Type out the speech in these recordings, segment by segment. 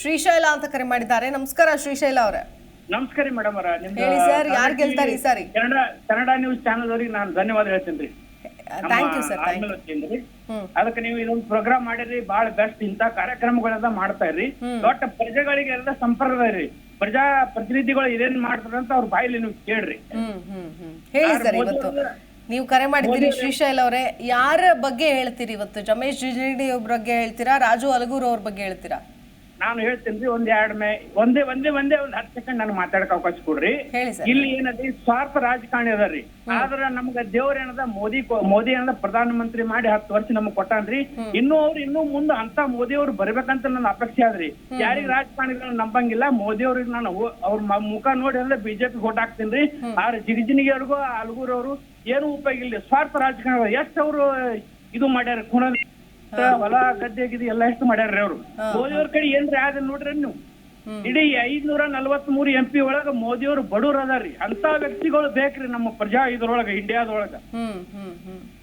ಶ್ರೀಶೈಲ ಅಂತ ಕರೆ ಮಾಡಿದ್ದಾರೆ. ನಮಸ್ಕಾರ ಶ್ರೀಶೈಲ ಅವರೇ. ನಮಸ್ಕಾರ ಮೇಡಮ್ ಅವರ. ಹೇಳಿ ಸರ್, ಯಾರ್ ಗೆಲ್ತಾರೆ ಈ ಸಾರಿ? ಕನ್ನಡ ಕನ್ನಡ ನ್ಯೂಸ್ ಚಾನಲ್ ಅವರಿಗೆ ನಾನು ಧನ್ಯವಾದ ಹೇಳ್ತೀನಿ ರೀ. Thank you sir thank hmm. ಅದಕ್ಕೆ ನೀವು ಇದೊಂದು ಪ್ರೋಗ್ರಾಮ್ ಮಾಡಿರಿ ಬಹಳ ಬೆಸ್ಟ್ ಇಂತ ಕಾರ್ಯಕ್ರಮಗಳೆಲ್ಲ ಮಾಡ್ತಾ ಇರ್ರಿ. ದೊಡ್ಡ ಪ್ರಜೆಗಳಿಗೆಲ್ಲ ಸಂಪರ್ಕ ರೀ. ಪ್ರಜಾ ಪ್ರತಿನಿಧಿಗಳು ಇದೇನ್ ಮಾಡ್ತಾರೆ ಅಂತ ಅವ್ರ ಬಾಯಲ್ಲಿ ನೀವು ಕೇಳ್ರಿ. ಹ್ಮ್ ಹ್ಮ್ ಹ್ಮ್. ಹೇಳಿ ಸರ್ ಇವತ್ತು. ನೀವು ಕರೆ ಮಾಡಿದ್ದೀರಿ ಶ್ರೀಶೈಲ್ ಅವರೇ. ಯಾರ ಬಗ್ಗೆ ಹೇಳ್ತೀರಿ ಇವತ್ತು? ರಮೇಶ್ ಜಿಜಿಡಿ ಅವ್ರ ಬಗ್ಗೆ ಹೇಳ್ತೀರಾ? ರಾಜು ಅಲಗೂರು ಅವ್ರ ಬಗ್ಗೆ ಹೇಳ್ತೀರಾ? ನಾನು ಹೇಳ್ತೀನಿ ರೀ ಒಂದ್ ಎರಡ್ ಮೇ ಒಂದೇ ಒಂದೇ ಒಂದೇ ಒಂದ್ ಹತ್ತು ಸೆಕೆಂಡ್ ನನಗೆ ಮಾತಾಡಕ್ ಅವಕಾಶ ಕೊಡ್ರಿ. ಹೇಳಿ ಸರ್. ಇಲ್ಲಿ ಏನದ ಸ್ವಾರ್ಥ ರಾಜಕಾರಣಿ ಅದಾರಿ ಆದ್ರ ನಮ್ಗ ದೇವ್ರ ಏನದ ಮೋದಿ ಕೊ- ಮೋದಿ ಏನದ ಪ್ರಧಾನ ಮಂತ್ರಿ ಮಾಡಿ ಹತ್ತು ವರ್ಷ ನಮಗ್ ಕೊಟ್ಟಾನ್ರಿ ಇನ್ನೂ ಅವ್ರು ಇನ್ನೂ ಮುಂದೆ ಅಂತ ಮೋದಿ ಅವ್ರು ಬರ್ಬೇಕಂತ ನನ್ನ ಅಪೇಕ್ಷೆ ಆದ್ರಿ ಯಾರಿಗ ರಾಜಕಾರಣಿಗಳನ್ನ ನಂಬಂಗಿಲ್ಲ ಮೋದಿ ಅವ್ರಿಗೆ ನಾನು ಹೋ- ಅವ್ರ ಮ- ಮುಖ ನೋಡಿ ಅಂದ್ರೆ ಬಿಜೆಪಿ ಓಟ್ ಹಾಕ್ತೀನಿ ಆದ್ರ ಜಿಗಜಿನಿಗೆ ಅವ್ರಿಗೂ ಅಲ್ಗೂರ್ ಅವರು ಏನು ಉಪಯೋಗ ಇಲ್ಲ ಸ್ವಾರ್ಥ ರಾಜಕಾರಣ ಎಷ್ಟ್ ಅವ್ರು ಇದು ಮಾಡ್ಯಾರ ಕುಣ ಹೊಲ ಗದ್ದೆ ಗಿದ್ದೆ ಎಲ್ಲ ಎಷ್ಟು ಮಾಡ್ಯಾರ್ರಿ ಅವ್ರು. ಮೋದಿಯವ್ರ ಕಡೆ ಏನ್ರಿ ಆದ ನೋಡ್ರಿ ನೀವು? ಇಡೀ ಐದ್ನೂರ ನಲ್ವತ್ ಮೂರು ಎಂ ಪಿ ಒಳಗ ಮೋದಿ ಅವರು ಬಡವ್ರ ಅದಾರಿ ಅಂತ ವ್ಯಕ್ತಿಗಳು ಬೇಕ್ರಿ ನಮ್ಮ ಪ್ರಜಾ ಇದ್ರೊಳಗ ಇಂಡಿಯಾದೊಳಗ.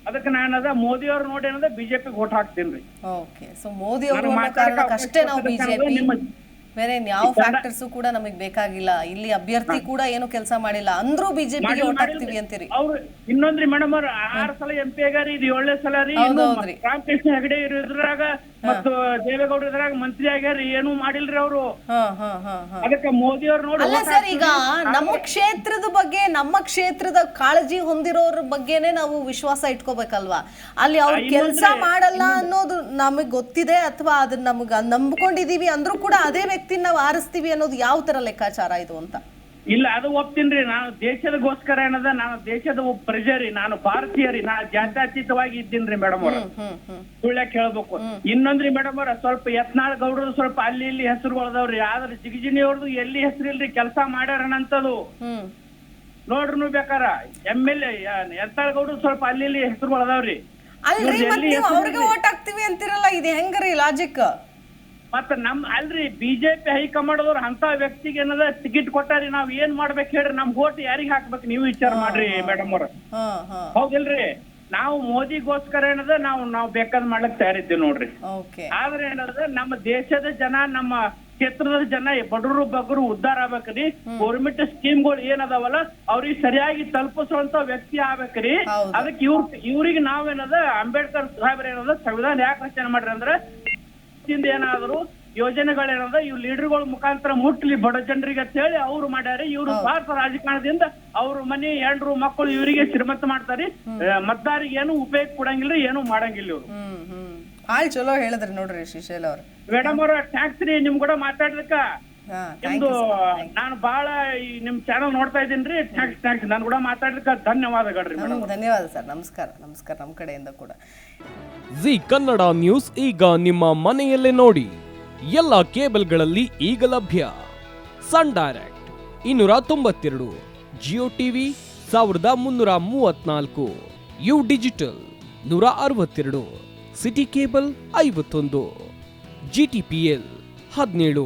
ಅದಕ್ಕೆ ನಾನದ ಮೋದಿ ಅವ್ರು ನೋಡಿ ಏನದ ಬಿಜೆಪಿ ಓಟ್ ಹಾಕ್ತೀನಿ ಓಕೆ ಸೊ ಮೋದಿ ನಿಮ್ಮ- ಬೇರೆ ಯಾವ ಫ್ಯಾಕ್ಟರ್ಸ್ ಕೂಡ ನಮಗೆ ಬೇಕಾಗಿಲ್ಲ. ಇಲ್ಲಿ ಅಭ್ಯರ್ಥಿ ಕೂಡ ಏನು ಕೆಲಸ ಮಾಡಿಲ್ಲ. ಅಂದ್ರೂ ಬಿಜೆಪಿ ಓಟ್ ಹಾಕ್ತಿವಿ ಅಂತೀರಿ. ಅವ್ರು ಇನ್ನೊಂದ್ರಿ ಮೇಡಮ್ ಅವ್ರ ಆರ್ ಸಲ ಎಂ ಪಿ ಆಗ್ಯಾರಿ ಇದು ಏಳನೇ ಸಲ ರೀ. ರಾಮಕೃಷ್ಣ ಹೆಗಡೆ ಇವ್ರು ಇದ್ರಾಗ ಮತ್ತು ದೇವೇಗೌಡ ಇದ್ರಾಗ ಮಂತ್ರಿ ಆಗ್ಯಾರ ಏನು ಮಾಡಿಲ್ರಿ ಅವರು. ಹಾ ಹಾ ಹಾ ಹಾ. ಅದಕ್ಕೆ ಮೋದಿ ಅವ್ರು ನೋಡಿ ಅಲ್ಲ ಸರ್ ಈಗ ನಮ್ಮ ಕ್ಷೇತ್ರದ ಬಗ್ಗೆ ನಮ್ಮ ಕ್ಷೇತ್ರದ ಕಾಳಜಿ ಹೊಂದಿರೋರ ಬಗ್ಗೆನೆ ನಾವು ವಿಶ್ವಾಸ ಇಟ್ಕೋಬೇಕಲ್ವಾ? ಅಲ್ಲಿ ಅವ್ರ ಕೆಲಸ ಮಾಡಲ್ಲ ಅನ್ನೋದು ನಮಗೆ ಗೊತ್ತಿದೆ ಅಥವಾ ಅದನ್ನ ನಮ್ಗ ನಂಬ್ಕೊಂಡಿದೀವಿ ಅಂದ್ರೂ ಕೂಡ ಅದೇ ವ್ಯಕ್ತಿನ ನಾವು ಆರಿಸ್ತೀವಿ ಅನ್ನೋದು ಯಾವ ತರ ಲೆಕ್ಕಾಚಾರ ಇದು ಅಂತ? ಇಲ್ಲ ಅದು ಒಪ್ತೀನ್ರಿ ನಾನು ದೇಶದಗೋಸ್ಕರ ಏನದ ನಾನು ದೇಶದ ಒಬ್ಬ ಪ್ರಜೆ ನಾನು ಭಾರತೀಯ ರೀ. ನಾನು ಜಾತ್ಯತೀತವಾಗಿ ಇದ್ದೀನ್ರಿ ಮೇಡಮ್ ಅವ್ರ. ಸುಳ್ಳ ಕೇಳ್ಬೇಕು. ಹ್ಮ್. ಸುಳ್ಳ್ಯಾಕ್ ಹೇಳ್ಬೇಕು ಇನ್ನೊಂದ್ರಿ ಮೇಡಮ್ ಅವ್ರ ಸ್ವಲ್ಪ ಯತ್ನಾಳ್ ಗೌಡರು ಸ್ವಲ್ಪ ಅಲ್ಲಿ ಇಲ್ಲಿ ಹೆಸರುಗಳದಾವ್ರಿ ಆದ್ರೆ ಜಿಗಜಿನಿ ಅವ್ರದ್ದು ಎಲ್ಲಿ ಹೆಸರಿಲ್ರಿ ಕೆಲಸ ಮಾಡ್ಯಾರನಂತದು. ನೋಡ್ರು ಬೇಕಾರ. ಎಂ ಎಲ್ ಎ ಯತ್ನಾಳ್ ಗೌಡ್ರು ಸ್ವಲ್ಪ ಅಲ್ಲಿ ಇಲ್ಲಿ ಹೆಸರುಗಳದಾವ್ರಿ ಹೆಸರು ಅವ್ರಿಗೆ ಓಟ್ ಹಾಕ್ತಿವಿ ಅಂತಿರಲ್ಲ ಇದು ಹೆಂಗ್ರಿ ಲಾಜಿಕ್ ಮತ್ತ ನಮ್ ಅಲ್ರಿ ಬಿಜೆಪಿ ಹೈಕಮಾಂಡ್ ಅವ್ರು ಅಂತ ವ್ಯಕ್ತಿಗೆ ಏನದ ಟಿಕೆಟ್ ಕೊಟ್ಟಾರಿ ನಾವ್ ಏನ್ ಮಾಡ್ಬೇಕು ಹೇಳ್ರಿ ನಮ್ ಓಟ್ ಯಾರಿಗ್ ಹಾಕ್ಬೇಕು ನೀವು ವಿಚಾರ ಮಾಡ್ರಿ ಮೇಡಮ್ ಅವ್ರ. ಹೌದಿಲ್ರಿ? ನಾವು ಮೋದಿಗೋಸ್ಕರ ಏನದ ನಾವು ನಾವ್ ಬೇಕಾದ್ ಮಾಡ್ಲಿಕ್ ತಯಾರಿದ್ದೀವಿ ನೋಡ್ರಿ. ಆದ್ರೆ ಏನದ ನಮ್ಮ ದೇಶದ ಜನ ನಮ್ಮ ಕ್ಷೇತ್ರದ ಜನ ಬಡವರು ಬಗ್ಗರು ಉದ್ಧಾರ ಆಗ್ಬೇಕ್ರಿ ಗೌರ್ಮೆಂಟ್ ಸ್ಕೀಮ್ಗಳು ಏನದಾವಲ್ಲ ಅವ್ರಿಗೆ ಸರಿಯಾಗಿ ತಲುಪಿಸುವಂತ ವ್ಯಕ್ತಿ ಆಗ್ಬೇಕ್ರಿ. ಅದಕ್ಕೆ ಇವ್ರ ಇವ್ರಿಗೆ ನಾವೇನದ ಅಂಬೇಡ್ಕರ್ ಸಾಹೇಬ್ರ ಏನದ ಸಂವಿಧಾನ ಯಾಕೆ ರಚನೆ ಮಾಡ್ರಿ ಅಂದ್ರೆ ಹಿಂದೆ ಏನಾದ್ರು ಯೋಜನೆಗಳೇನದ ಇವ್ ಲೀಡರ್ಗಳ ಮುಖಾಂತರ ಮುಟ್ಲಿ ಬಡ ಜನರಿಗೆ ಅಂತ ಹೇಳಿ ಅವ್ರು ಮಾಡ್ಯಾರ. ಇವ್ರು ಭಾರತ ರಾಜಕಾರಣದಿಂದ ಅವ್ರ ಮನೆ ಎಲ್ರು ಮಕ್ಕಳು ಇವರಿಗೆ ಶ್ರೀಮಂತ ಮಾಡ್ತಾರಿ. ಮತದಾರಿಗೆ ಏನು ಉಪಯೋಗ ಕೊಡಂಗಿಲ್ಲ ಏನು ಮಾಡಂಗಿಲ್ಲ ಇವ್ರು. ಆಯ್ತು ಚಲೋ ಹೇಳಿದ್ರಿ ನೋಡ್ರಿ ಶ್ರೀಶೈಲ್ ಅವ್ರು. ಮೇಡಮ್ ಅವ್ರ ಟ್ಯಾಕ್ಸ್ ರೀ ನಿಮ್ ಕೂಡ ಮಾತಾಡ್ಲಿಕ್ಕ? ನಿಮ್ದು ನಾನು ಬಹಳ ಈ ನಿಮ್ ಚಾನಲ್ ನೋಡ್ತಾ ಇದ್ದೀನ್ರಿ ಥ್ಯಾಂಕ್ಸ್ ಥ್ಯಾಂಕ್ಸ್ ನಾನು ಕೂಡ ಮಾತಾಡ್ಲಿಕ್ಕ ಧನ್ಯವಾದಗಳು ಮೇಡಮ್. ಧನ್ಯವಾದ ಸರ್ ನಮಸ್ಕಾರ ನಮಸ್ಕಾರ ನಮ್ಮ ಕಡೆಯಿಂದ ಕೂಡ. ಜಿ ಕನ್ನಡ ನ್ಯೂಸ್ ಈಗ ನಿಮ್ಮ ಮನೆಯಲ್ಲೇ ನೋಡಿ. ಎಲ್ಲ ಕೇಬಲ್ಗಳಲ್ಲಿ ಈಗ ಲಭ್ಯ. ಸನ್ ಡೈರೆಕ್ಟ್ ಇನ್ನೂರ ತೊಂಬತ್ತೆರಡು ಜಿಯೋ ಟಿವಿ ಸಾವಿರದ ಮುನ್ನೂರ ಮೂವತ್ನಾಲ್ಕು ಯು ಡಿಜಿಟಲ್ ನೂರ ಅರವತ್ತೆರಡು ಸಿಟಿ ಕೇಬಲ್ ಐವತ್ತೊಂದು ಜಿ ಟಿ ಪಿ ಎಲ್ ಹದಿನೇಳು.